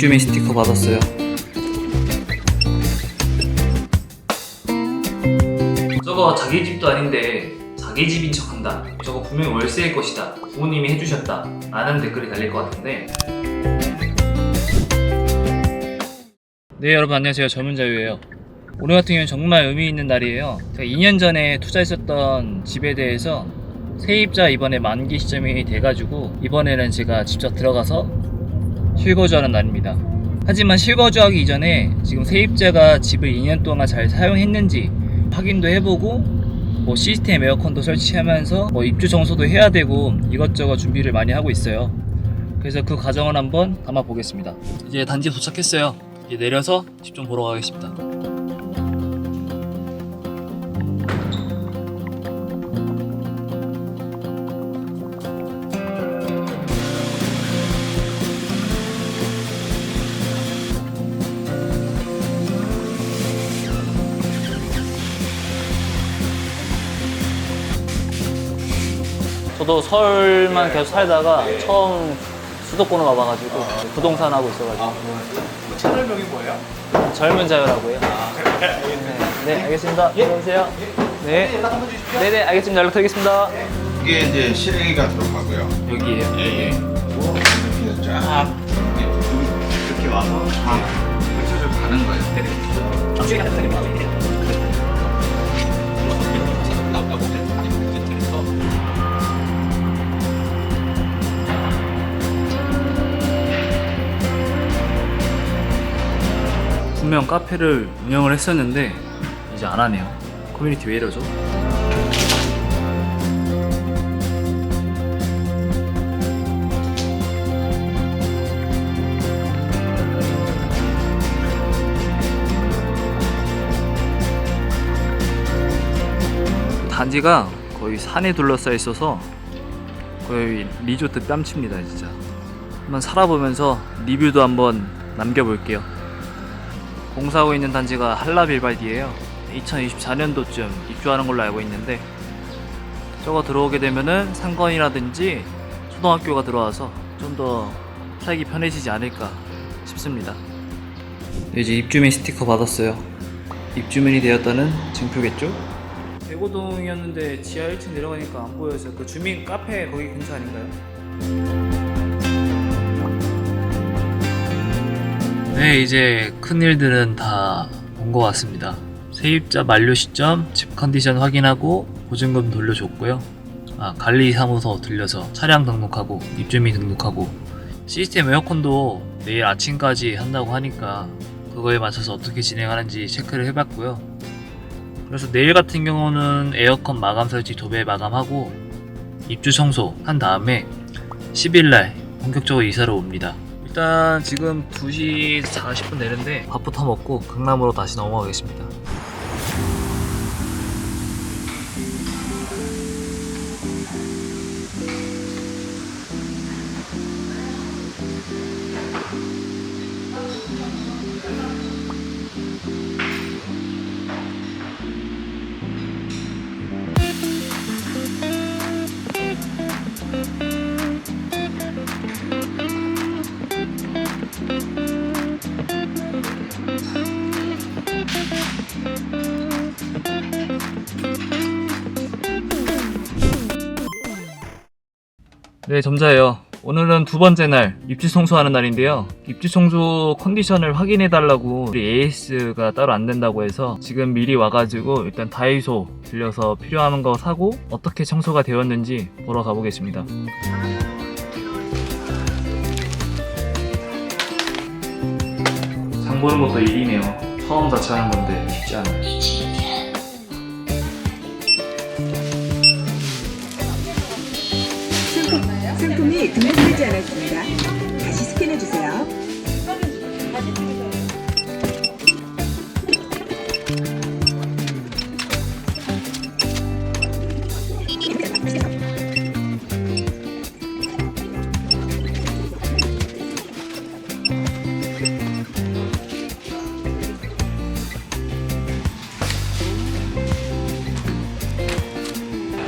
입주민 스티커 받았어요. 저거 자기 집도 아닌데 자기 집인 척한다. 저거 분명히 월세일 것이다. 부모님이 해주셨다. 라는 댓글이 달릴 것 같은데. 네 여러분 안녕하세요 젊은 자유예요. 오늘 같은 경우는 정말 의미 있는 날이에요. 제가 2년 전에 투자했었던 집에 대해서 세입자 이번에 만기 시점이 돼가지고 이번에는 제가 직접 들어가서 실거주하는 날입니다. 하지만 실거주하기 이전에 지금 세입자가 집을 2년 동안 잘 사용했는지 확인도 해보고 뭐 시스템 에어컨도 설치하면서 뭐 입주 청소도 해야 되고 이것저것 준비를 많이 하고 있어요. 그래서 그 과정을 한번 담아 보겠습니다. 이제 단지 도착했어요. 이제 내려서 집 좀 보러 가겠습니다. 저도 서울만 계속 살다가 처음 수도권을 와봐가지고 부동산 하고 있어가지고 채널명이 뭐예요? 젊은 자유라고 해요. 네, 네, 알겠습니다. 안녕하세요. 네, 연락 한번 주십시오. 네네, 알겠습니다. 연락드리겠습니다. 이게 이제 실행이가 들어가고요. 여기에요. 예, 예. 이렇게 쫙 이렇게, 와서 쫙 펼쳐져 가는 거예요. 분명 카페를 운영을 했었는데 이제 안 하네요. 커뮤니티 왜 이러죠? 단지가 거의 산에 둘러싸여 있어서 거의 리조트 뺨칩니다 진짜. 한번 살아보면서 리뷰도 한번 남겨볼게요. 공사하고 있는 단지가 한라빌발디예요. 2024년도쯤 입주하는 걸로 알고 있는데 저거 들어오게 되면은 상권이라든지 초등학교가 들어와서 좀 더 살기 편해지지 않을까 싶습니다. 이제 입주민 스티커 받았어요. 입주민이 되었다는 증표겠죠? 대고동이었는데 지하 1층 내려가니까 안 보여서 그 주민 카페 거기 근처 아닌가요? 네, 이제 큰 일들은 다 온 것 같습니다. 세입자 만료 시점, 집 컨디션 확인하고 보증금 돌려줬고요. 아, 관리사무소 들려서 차량 등록하고 입주민 등록하고 시스템 에어컨도 내일 아침까지 한다고 하니까 그거에 맞춰서 어떻게 진행하는지 체크를 해봤고요. 그래서 내일 같은 경우는 에어컨 마감 설치 도배 마감하고 입주 청소 한 다음에 10일날 본격적으로 이사를 옵니다. 일단 지금 2시 40분 되는데 밥부터 먹고 강남으로 다시 넘어가겠습니다. 네, 점자예요. 오늘은 두 번째 날 입주 청소하는 날인데요. 입주 청소 컨디션을 확인해 달라고 우리 AS가 따로 안 된다고 해서 지금 미리 와가지고 일단 다이소 들려서 필요한 거 사고 어떻게 청소가 되었는지 보러 가보겠습니다. 장 보는 것도 일이네요. 처음 자체 하는 건데 쉽지 않아요. 상품, 상품이 등록되지 않았습니다. 다시 스캔해 주세요.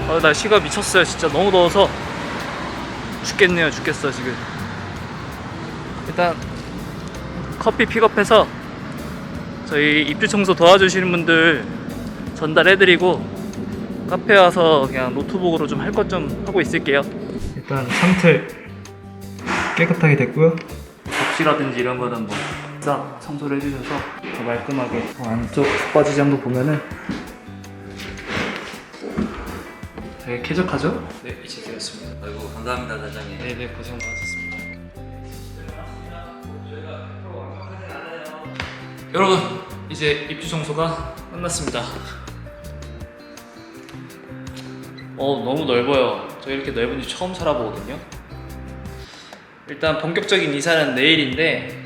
아, 날씨가 미쳤어요. 진짜 너무 더워서 죽겠네요. 죽겠어 지금. 일단 커피 픽업해서 저희 입주 청소 도와주시는 분들 전달해드리고 카페 와서 그냥 노트북으로 좀 할 것 좀 하고 있을게요. 일단 상틀 깨끗하게 됐고요. 접시라든지 이런 거는 뭐 싹 청소를 해주셔서 더 말끔하게 더 안쪽 붙박이장도 보면은 되게 쾌적하죠? 네 이제 되었습니다. 아이고 감사합니다 사장님. 네네 고생 많으셨습니다. 여러분 이제 입주 청소가 끝났습니다. 어 너무 넓어요. 저 이렇게 넓은 집 처음 살아보거든요. 일단 본격적인 이사는 내일인데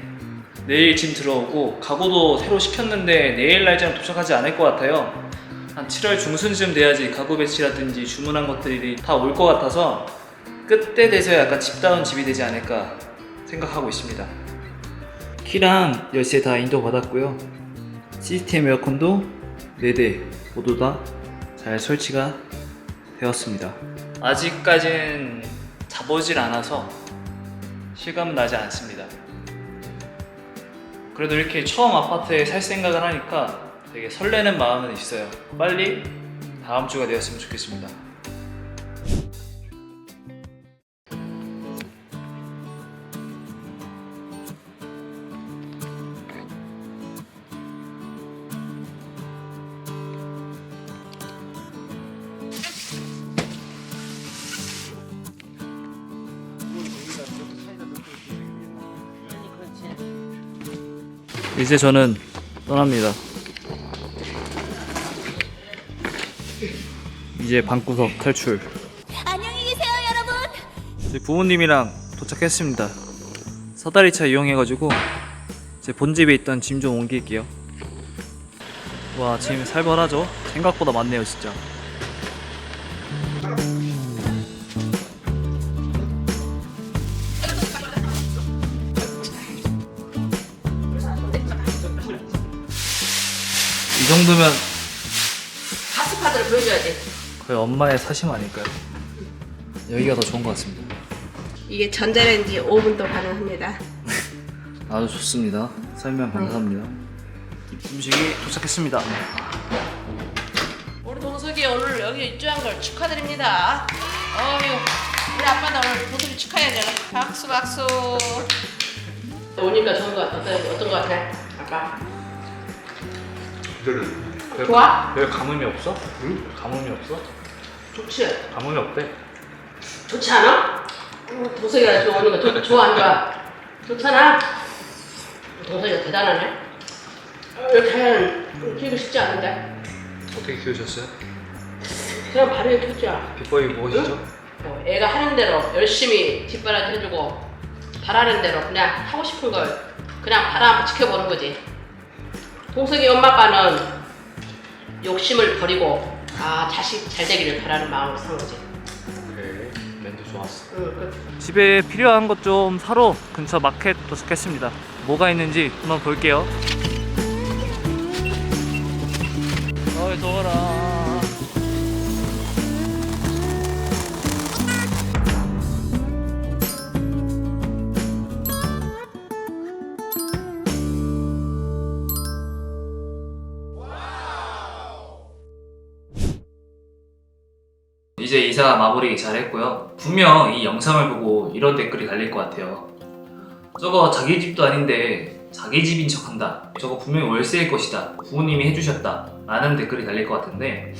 내일 짐 들어오고 가구도 새로 시켰는데 내일 날짜는 도착하지 않을 것 같아요. 한 7월 중순쯤 돼야지 가구 배치라든지 주문한 것들이 다 올 것 같아서 그때 돼서야 약간 집다운 집이 되지 않을까 생각하고 있습니다. 키랑 열쇠 다 인도 받았고요. 시스템 에어컨도 4대 모두 다 잘 설치가 되었습니다. 아직까진 자보질 않아서 실감은 나지 않습니다. 그래도 이렇게 처음 아파트에 살 생각을 하니까 되게 설레는 마음은 있어요. 빨리 다음 주가 되었으면 좋겠습니다. 이제 저는 떠납니다. 이제 방구석 탈출. 안녕히 계세요, 여러분. 이제 부모님이랑 도착했습니다. 사다리차 이용해가지고 제 본집에 있던 짐 좀 옮길게요. 와, 짐 살벌하죠? 생각보다 많네요, 진짜. 이 정도면 파스파드를 보여줘야지. 엄마의 사심 아닐까요? 여기가 더 좋은 것 같습니다. 이게 전자레인지 5분도 가능합니다. 아주 좋습니다. 설명 감사합니다. 음식이 도착했습니다. 우리 동석이 오늘 여기 입주한 걸 축하드립니다. 어휴, 우리 아빠도 오늘 동석이 축하해야 되나? 박수 박수. 오니까 좋은 것 같아. 어떤, 어떤 것 같아? 아빠. 좋아? 왜 가뭄이 없어? 응? 가뭄이 없어? 좋지. 가뭄이 없대. 좋지 않아? 어, 동석이가 저 오는 거 좋- 좋아 안 좋아? 좋잖아. 동석이가 대단하네. 어, 이렇게 키우기 쉽지 않은데. 어떻게 키우셨어요? 그냥 바로 키우자. 비법이 무엇이죠? 어, 애가 하는 대로 열심히 뒷바라지 해주고 바라는 대로 그냥 하고 싶은 걸 그냥 바라 지켜보는 거지. 동석이 엄마 아빠는 욕심을 버리고 아 자식 잘 되기를 바라는 마음으로 산 거지. 오케이. 멘트 좋았어. 응, 그, 집에 필요한 것 좀 사러 근처 마켓 도착했습니다. 뭐가 있는지 한번 볼게요. 어이 더워라. 이사 마무리 잘 했고요. 분명 이 영상을 보고 이런 댓글이 달릴 것 같아요. 저거 자기 집도 아닌데 자기 집인 척 한다. 저거 분명히 월세일 것이다. 부모님이 해주셨다. 라는 댓글이 달릴 것 같은데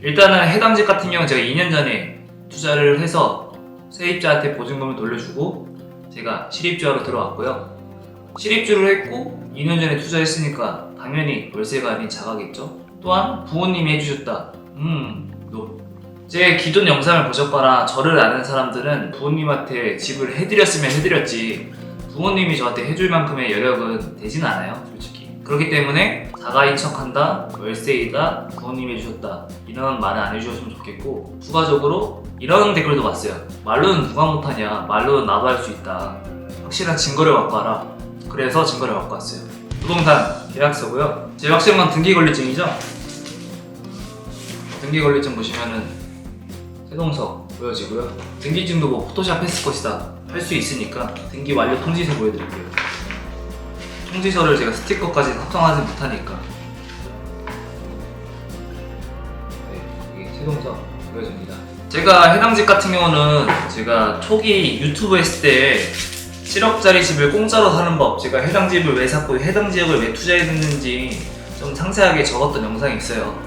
일단은 해당 집 같은 경우는 제가 2년 전에 투자를 해서 세입자한테 보증금을 돌려주고 제가 실입주하러 들어왔고요. 실입주를 했고 2년 전에 투자했으니까 당연히 월세가 아닌 자가겠죠. 또한 부모님이 해주셨다. 음, 너 제 기존 영상을 보셨거나 저를 아는 사람들은 부모님한테 집을 해드렸으면 해드렸지 부모님이 저한테 해줄 만큼의 여력은 되진 않아요 솔직히. 그렇기 때문에 자가인 척한다 월세이다 부모님이 해주셨다 이런 말은 안 해주셨으면 좋겠고 추가적으로 이런 댓글도 봤어요. 말로는 누가 못하냐 말로는 나도 할 수 있다. 확실한 증거를 갖고 와라. 그래서 증거를 갖고 왔어요. 부동산 계약서고요. 제 확실한 등기권리증이죠? 등기권리증 보시면은 세동석 보여지고요. 등기증도 뭐 포토샵 했을 것이다 할 수 있으니까 등기 완료 통지서 보여드릴게요. 통지서를 제가 스티커까지 확정하지 못하니까 네, 이게 최종서 보여줍니다. 제가 해당 집 같은 경우는 제가 초기 유튜브 했을 때 7억짜리 집을 공짜로 사는 법, 제가 해당 집을 왜 샀고 해당 지역을 왜 투자했는지 좀 상세하게 적었던 영상이 있어요.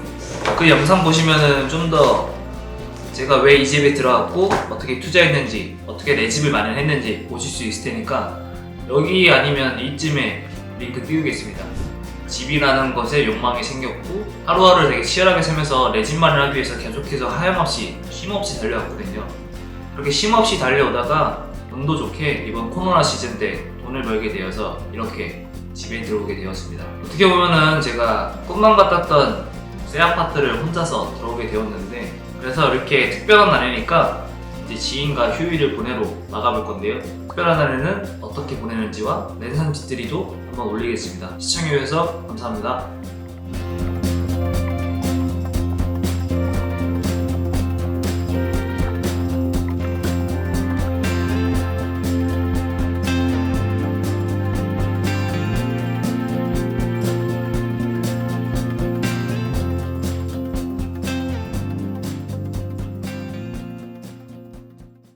그 영상 보시면은 좀더 제가 왜 이 집에 들어갔고 어떻게 투자했는지 어떻게 내 집을 마련했는지 보실 수 있을 테니까 여기 아니면 이쯤에 링크 띄우겠습니다. 집이라는 것에 욕망이 생겼고 하루하루 되게 치열하게 살면서 내 집 마련하기 위해서 계속해서 하염없이 쉼없이 달려왔거든요. 그렇게 쉼없이 달려오다가 운도 좋게 이번 코로나 시즌 때 돈을 벌게 되어서 이렇게 집에 들어오게 되었습니다. 어떻게 보면은 제가 꿈만 같았던 새 아파트를 혼자서 들어오게 되었는데 그래서 이렇게 특별한 날이니까 이제 지인과 휴일을 보내러 나가볼 건데요. 특별한 날에는 어떻게 보내는지와 랜선 집들이도 한번 올리겠습니다. 시청해주셔서 감사합니다.